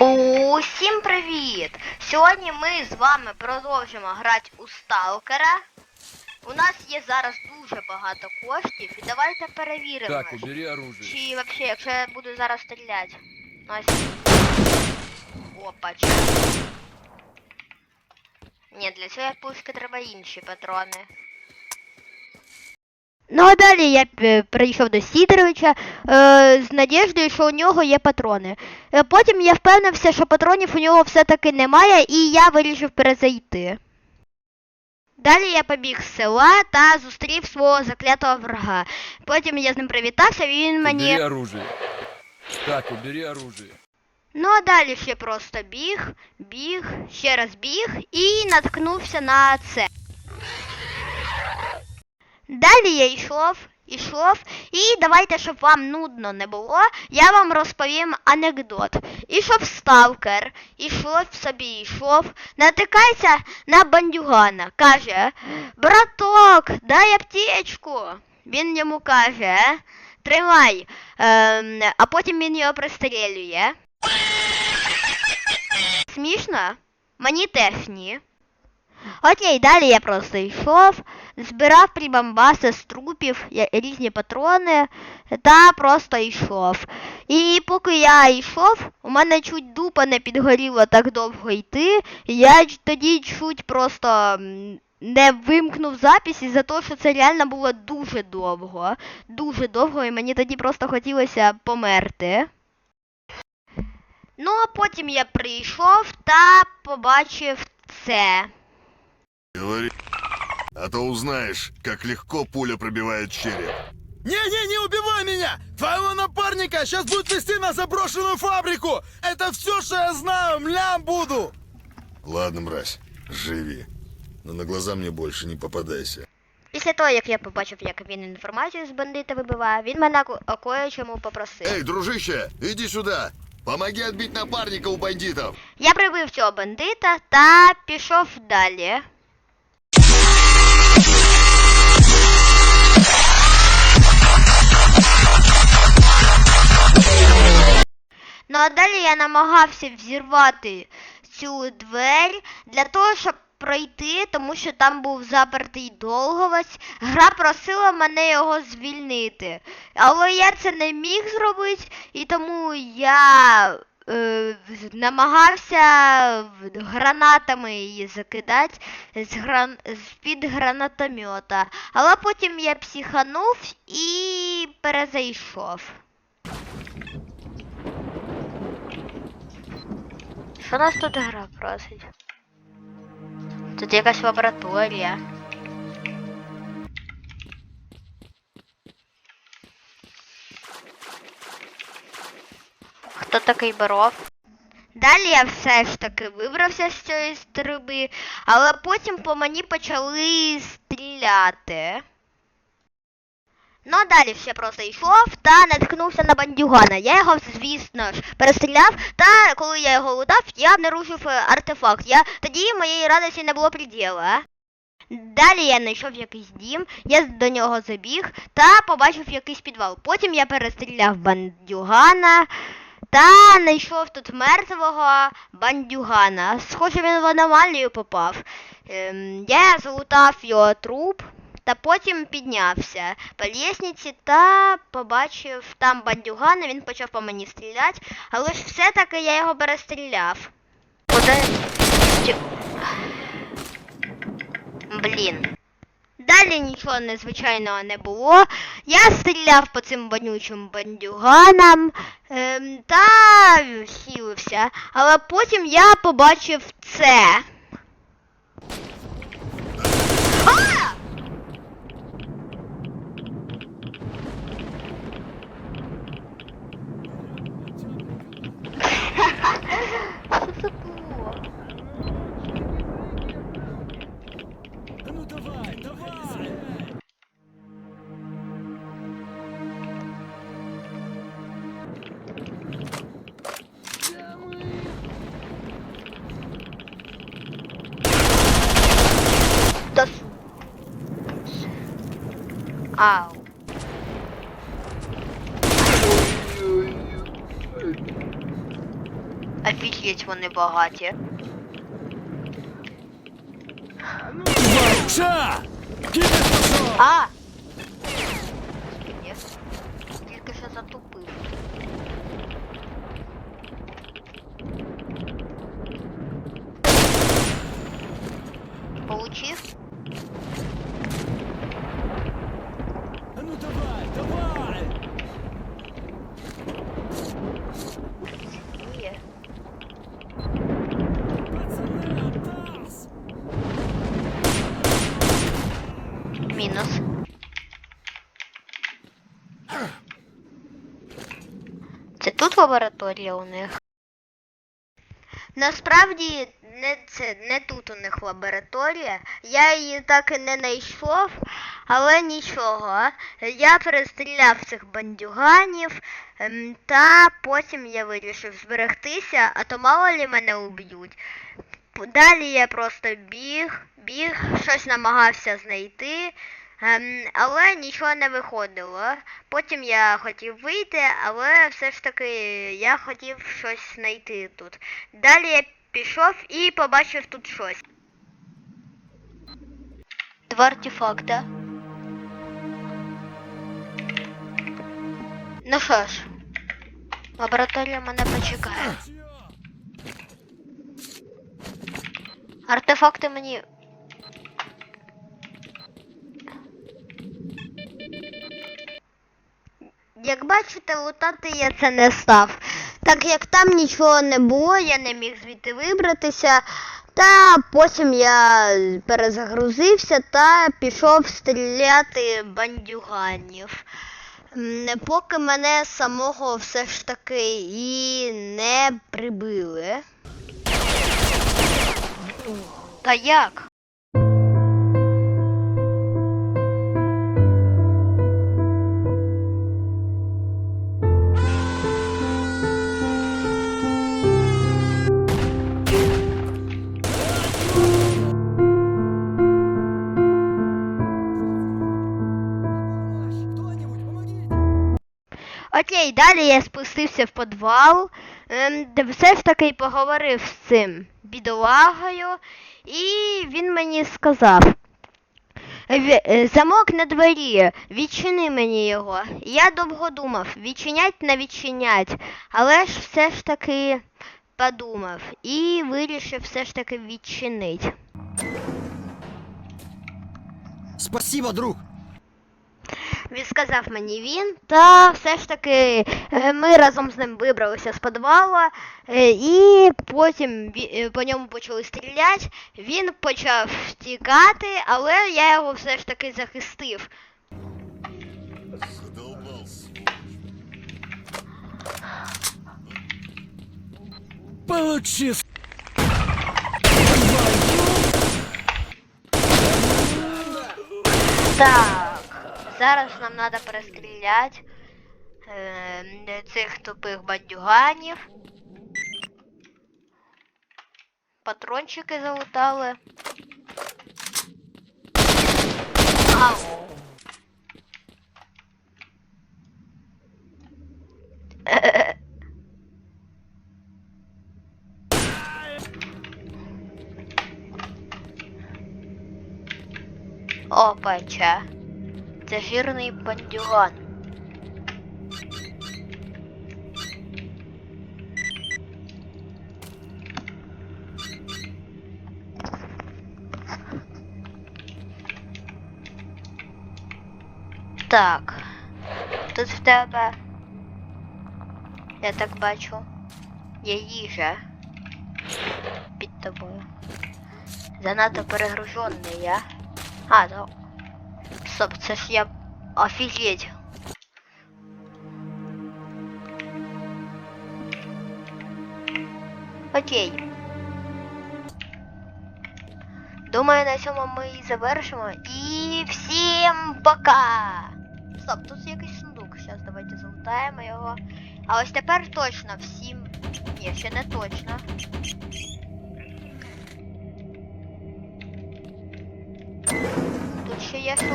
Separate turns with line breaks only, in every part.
Усім привіт! Сьогодні ми з вами продовжимо грати у Сталкера. У нас є зараз дуже багато коштів і давайте перевіримо.
Так, убери оружие.
Чи взагалі, якщо я буду зараз стріляти. Ось. Опа, чи. Ні, для цього пушки треба інші патрони. Ну а далі я е, прийшов до Сідоровича е, з надіждою, що у нього є патрони. Е, Потім я впевнився, що патронів у нього все-таки немає, і я вирішив перезайти. Далі я побіг з села та зустрів свого заклятого врага. Потім я з ним привітався, він мені.
Убери оружие. Так, убери оружие.
Ну а далі ще просто біг, біг, ще раз біг і наткнувся на це. Далі я йшов, йшов, і давайте, щоб вам нудно не було, я вам розповім анекдот. Ішов сталкер, ішов собі, йшов, натикається на бандюгана, каже, браток, дай аптечку. Він йому каже, тримай, ем, а потім він його пристрелює. Смішно? Мені теж ні. Окей, далі я просто йшов, збирав прибамбаси з трупів, різні патрони та просто йшов. І поки я йшов, у мене чуть дупа не підгоріла так довго йти, я тоді чуть просто не вимкнув запис із-за того, що це реально було дуже довго. Дуже довго, і мені тоді просто хотілося померти. Ну, а потім я прийшов та побачив це.
Говори, а то узнаешь, как легко пуля пробивает череп.
Не-не, не убивай меня! Твоего напарника сейчас будет вести на заброшенную фабрику! Это все, что я знаю, млям буду!
Ладно, мразь, живи. Но на глаза мне больше не попадайся.
Після того, як я побачив, як він інформацію з бандита вибиває, він мене ко- о кое-чому попросив.
Эй, дружище, иди сюда. Помоги отбить напарника у бандитов.
Я прибив цього бандита та пішов далі. Ну а далі я намагався взірвати цю двері для того, щоб пройти, тому що там був запертий довговець. Гра просила мене його звільнити. Але я це не міг зробити, і тому я е, намагався гранатами її закидати з гран... з-під гранатомета. Але потім я психанув і перезайшов. Що нас тут гра просить? Тут якась лабораторія. Хто такий Боров? Далі я все ж таки вибрався з цієї струби, але потім по мені почали стріляти. Ну а далі я просто йшов та наткнувся на бандюгана. Я його, звісно ж, перестріляв, та коли я його лутав, я обнаружив е, артефакт. Я тоді моєї радості не було приділа. Далі я знайшов якийсь дім, я до нього забіг та побачив якийсь підвал. Потім я перестріляв бандюгана та знайшов тут мертвого бандюгана. Схоже, він в аномалію попав. Ем, я залутав його труп та потім піднявся по лісниці та побачив там бандюгана, він почав по мені стріляти, але ж все-таки я його перестріляв. Блін. Далі нічого незвичайного не було. Я стріляв по цим вонючим бандюганам ем, та хілився. Але потім я побачив це. Ау. Офігеть, вони багаті.
Ша!
А! Ні. Тільки що затупив. Получив? Це тут лабораторія у них? Насправді не це не тут у них лабораторія. Я її так і не знайшов, але нічого. Я перестріляв цих бандюганів, ем, та потім я вирішив зберегтися, а то мало лі мене уб'ють. Далі я просто біг, біг, щось намагався знайти, але нічого не виходило. Потім я хотів вийти, але все ж таки я хотів щось знайти тут. Далі я пішов і побачив тут щось. Два артефакта. Ну що ж, лабораторія мене почекає. Артефакти мені. Як бачите, лутати я це не став. Так як там нічого не було, я не міг звідти вибратися. Та потім я перезагрузився та пішов стріляти бандюганів. Поки мене самого все ж таки і не прибили. Та як? Далі я спустився в підвал, ем, де все ж таки поговорив з цим бідолагою, і він мені сказав. Е, Замок на дворі, відчини мені його. Я довго думав, відчинять не відчинять, але ж все ж таки подумав і вирішив все ж таки відчинити.
Спасибо, друг!
Він сказав мені він, та все ж таки е, ми разом з ним вибралися з підвала, е, і потім е, по ньому почали стріляти. Він почав втікати, але я його все ж таки захистив.
Получи!
Так, зараз нам треба перестріляти е, цих тупих бандюганів. Патрончики залутали. Ау. Опача. Це жирний бандюган. Так. Тут в тебе. Я так бачу. Є їжа. Під тобою. Занадто перегружений я. А, да. Стоп, це ж я. Офігеть. Окей. Думаю, на цьому ми і завершимо. І всім пока! Стоп, тут якийсь сундук. Зараз давайте залутаємо його. А ось тепер точно всім. Ні, ще не точно. Є що.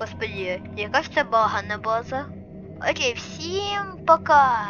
Господи, мне кажется, бага багана база. Окей, всім пока.